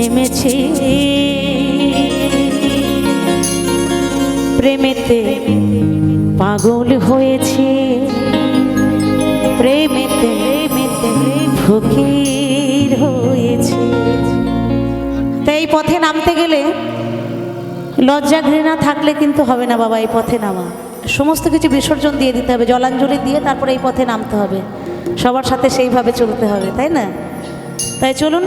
নেমেছি। প্রেমেতে পাগল হয়েছে। প্রেমেতে ফকির হয়েছে। তাই এই পথে নামতে গেলে লজ্জা ঘৃণা থাকলে কিন্তু হবে না বাবা, এই পথে নামা। সমস্ত কিছু বিসর্জন দিয়ে দিতে হবে, জলাঞ্জলি দিয়ে তারপরে এই পথে নামতে হবে। সবার সাথে সেইভাবে চলতে হবে, তাই না? তাই চলুন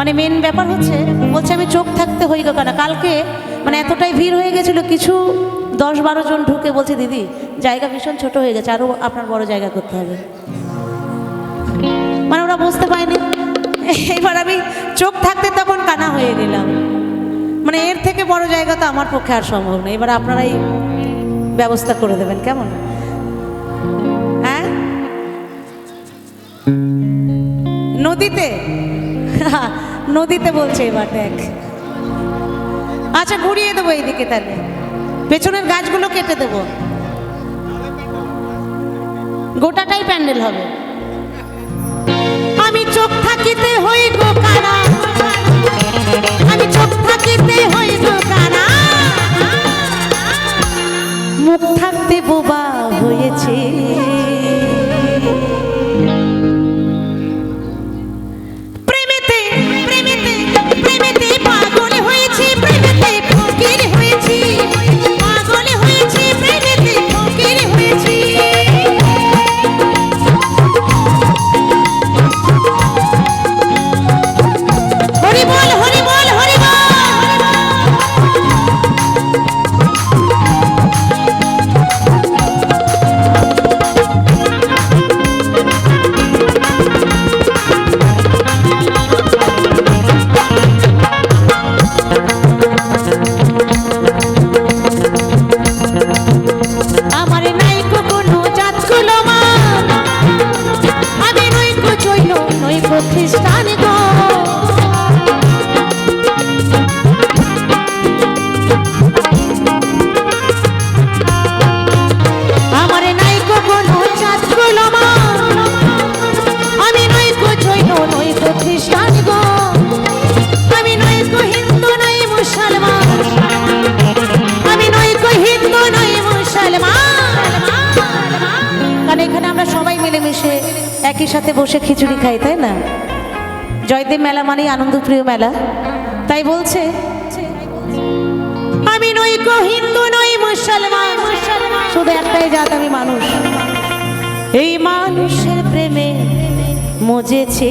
মানে মেন ব্যাপার হচ্ছে, বলছে আমি চোখ থাকতে হই কানা? কালকে মানে এতটাই ভিড় হয়ে গেছিল, কিছু দশ বারো জন ঢুকে বলছে, দিদি, জায়গা ভীষণ ছোট হয়ে গেছে আরও আপনার বড় জায়গা করতে হবে। মানে ওরা বুঝতে পারেনি। এবার আমি চোখ থাকতে তখন কানা হয়ে গেলাম। মানে এর থেকে বড় জায়গা তো আমার পক্ষে আর সম্ভব না। এবার আপনারাই ব্যবস্থা করে দেবেন, কেমন? হ্যাঁ? নদীতে? নদীতে বলছে এবার দেখ। আচ্ছা ঘুরিয়ে দেবো এইদিকে তাহলে। পেছনের গাছগুলো কেটে দেবো। গোটাটাই প্যান্ডেল হবে। আমি চোখ থাকিতে হই গো কানা। আমি চোখ থাকিতে হই গো কানা। মুখ থাকতে বোবা হয়েছে। খ্রিস্টান একই সাথে বসে খিচুড়ি খাই, তাই না? জয়দেব মেলা মানেই আনন্দপ্রিয় মেলা। তাই বলছে, আমি নই কো হিন্দু, নই মুসলমান। শুধু একটাই জাত, আমি মানুষ। এই মানুষের প্রেমে মজেছে।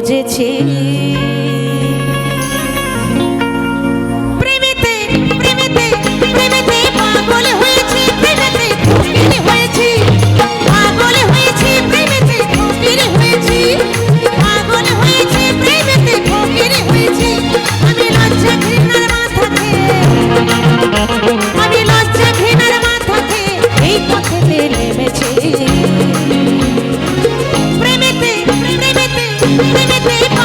de ti. Thank you.